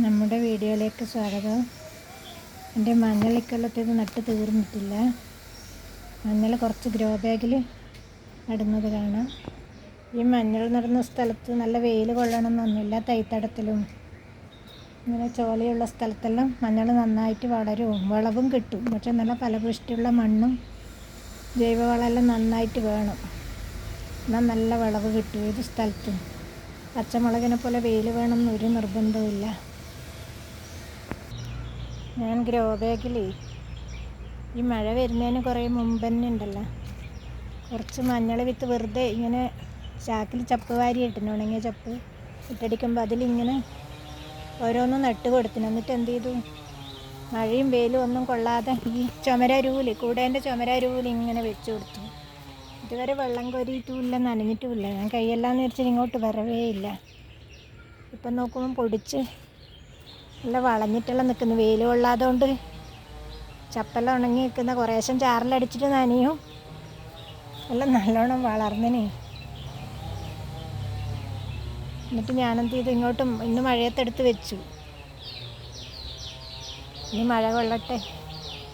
നമ്മുടെ വീഡിയോയിലേക്ക് സ്വാഗതം. എന്റെ മഞ്ഞൾ ഇക്കൊല്ലത്തേത് നട്ട് തീർന്നിട്ടില്ല. മഞ്ഞൾ കുറച്ച് ഗ്രോ ബാഗിൽ നടുന്നത് കാണാം. ഈ മഞ്ഞൾ നടുന്ന സ്ഥലത്ത് നല്ല വെയിൽ കൊള്ളണമെന്നൊന്നുമില്ല തൈത്തടത്തിലും. ഇങ്ങനെ ചോലയുള്ള സ്ഥലത്തെല്ലാം മഞ്ഞൾ നന്നായിട്ട് വളരും. വളവും കിട്ടും. പക്ഷെ നല്ല ഫലപുഷ്ടിയുള്ള മണ്ണും ജൈവവളമെല്ലാം നന്നായിട്ട് വേണം. എന്നാൽ നല്ല വിളവ് കിട്ടും ഏത് സ്ഥലത്തും. പച്ചമുളകിനെ പോലെ വെയിൽ വേണമെന്ന് ഒരു നിർബന്ധവുമില്ല. ഞാൻ ഗ്രോ ബാഗിലേ ഈ മഴ വരുന്നതിന് കുറേ മുമ്പ് തന്നെ ഉണ്ടല്ലോ കുറച്ച് മഞ്ഞൾ വിത്ത് വെറുതെ ഇങ്ങനെ ചാക്കിൽ ചപ്പ് വാരി ഇട്ടിന് ഉണങ്ങിയ ചപ്പ് ഇട്ടടിക്കുമ്പോൾ അതിലിങ്ങനെ ഓരോന്നും നട്ട് കൊടുത്തിന്. എന്നിട്ട് എന്ത് ചെയ്തു? മഴയും വെയിലും ഒന്നും കൊള്ളാതെ ഈ ചുമരരൂൽ കൂടേന്റെ ചുമരരൂൽ ഇങ്ങനെ വെച്ച് കൊടുത്തു. ഇതുവരെ വെള്ളം കോരിയിട്ടുമില്ല നനഞ്ഞിട്ടുമില്ല. ഞാൻ കൈയെല്ലാം നിരച്ചിട്ട് ഇങ്ങോട്ട് വരവേ ഇല്ല ഇപ്പം നോക്കുമ്പോൾ പൊടിച്ച് നല്ല വളഞ്ഞിട്ടെല്ലാം നിൽക്കുന്നു. വെയിൽ കൊള്ളാതുകൊണ്ട് ചപ്പല ഉണങ്ങി നിൽക്കുന്ന കുറേശ്ശം ചാറിലടിച്ചിട്ട് നനയും. എല്ലാം നല്ലോണം വളർന്നിനെ. എന്നിട്ട് ഞാനെന്ത് ചെയ്തു? ഇങ്ങോട്ടും ഇന്ന് മഴയത്തെടുത്ത് വെച്ചു. ഇനി മഴ കൊള്ളട്ടെ.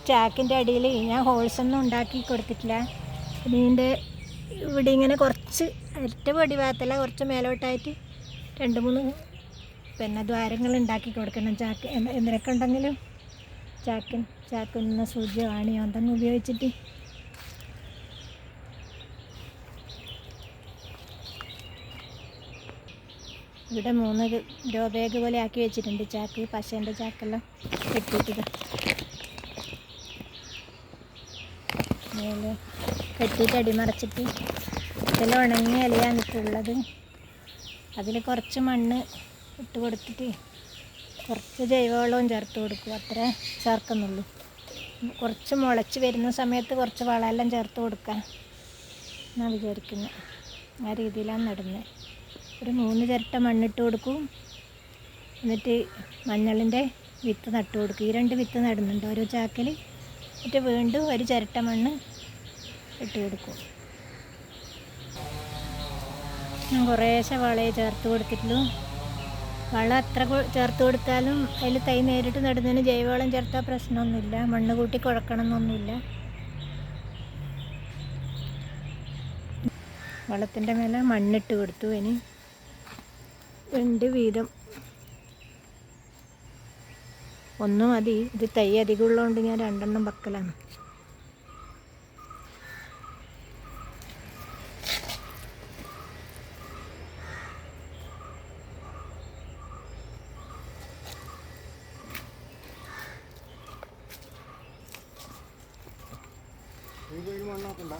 ചാക്കിന്റെ അടിയിൽ ഞാൻ ഹോൾസൊന്നും ഉണ്ടാക്കി കൊടുത്തിട്ടില്ല. ഇതിന്റെ ഇവിടെ ഇങ്ങനെ കുറച്ച് ഇരട്ട പൊടി ഭാഗത്തല്ല കുറച്ച് മേലോട്ടായിട്ട് രണ്ട് മൂന്ന് പിന്നെ ദ്വാരങ്ങൾ ഉണ്ടാക്കി കൊടുക്കണം. ചാക്ക് എന്തിനൊക്കെ ഉണ്ടെങ്കിലും ചാക്കിൻ ചാക്കുന്ന സൂചിയോ ആണിയോ എന്തെങ്കിലും ഉപയോഗിച്ചിട്ട്. ഇവിടെ മൂന്ന് ഗ്രോ ബാഗ് പോലെ ആക്കി വെച്ചിട്ടുണ്ട്. ചാക്ക് പശേന്റെ ചാക്കെല്ലാം കെട്ടിയിട്ട് മേലെ കെട്ടിയിട്ട് അടിമറച്ചിട്ട് ഇതെല്ലാം ഉണങ്ങിയ ഇലയാണ് ഇപ്പോൾ ഉള്ളത്. അതിൽ കുറച്ച് മണ്ണ് ഇട്ട് കൊടുത്തിട്ട് കുറച്ച് ജൈവവളവും ചേർത്ത് കൊടുക്കും അത്ര ചേർക്കുന്നുള്ളൂ. കുറച്ച് മുളച്ച് വരുന്ന സമയത്ത് കുറച്ച് വളമെല്ലാം ചേർത്ത് കൊടുക്കാം എന്നാണ് വിചാരിക്കുന്നത്. ആ രീതിയിലാണ് നടുന്നത്. ഒരു മൂന്ന് ചിരട്ട മണ്ണിട്ട് കൊടുക്കും. എന്നിട്ട് മഞ്ഞളിന്റെ വിത്ത് നട്ടു കൊടുക്കും. ഈ രണ്ട് വിത്ത് നടുന്നുണ്ട്. ഓരോ ചാക്കിൽ എന്നിട്ട് വീണ്ടും ഒരു ചിരട്ട മണ്ണ് ഇട്ട് കൊടുക്കും. ഞാൻ കുറേശ്ശെ വളയെ ചേർത്ത് കൊടുത്തിട്ടുള്ളൂ. വളം എത്ര ചേർത്ത് കൊടുത്താലും അതിൽ തൈ നേരിട്ട് നടുന്നതിന് ജൈവവളം ചേർത്താൽ പ്രശ്നമൊന്നുമില്ല. മണ്ണ് കൂട്ടി കുഴക്കണം എന്നൊന്നുമില്ല വളത്തിന്റെ മേലെ മണ്ണിട്ട് കൊടുത്തു ഇനി രണ്ട് വീതം. ഒന്ന് മതി. ഇത് തൈ അധികം ഉള്ളതുകൊണ്ട് ഞാൻ രണ്ടെണ്ണം പക്കലാണ്. മണ്ണാക്കണ്ട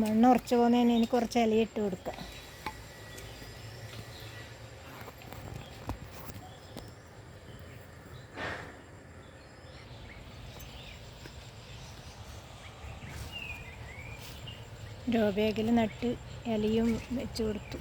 മണ്ണ് ഉറച്ചു പോകുന്നതിന് എനിക്ക് കുറച്ച് ഇലയിട്ട് കൊടുക്കാം. ബാഗിൽ നട്ട് ഇലയും വെച്ച് കൊടുത്തു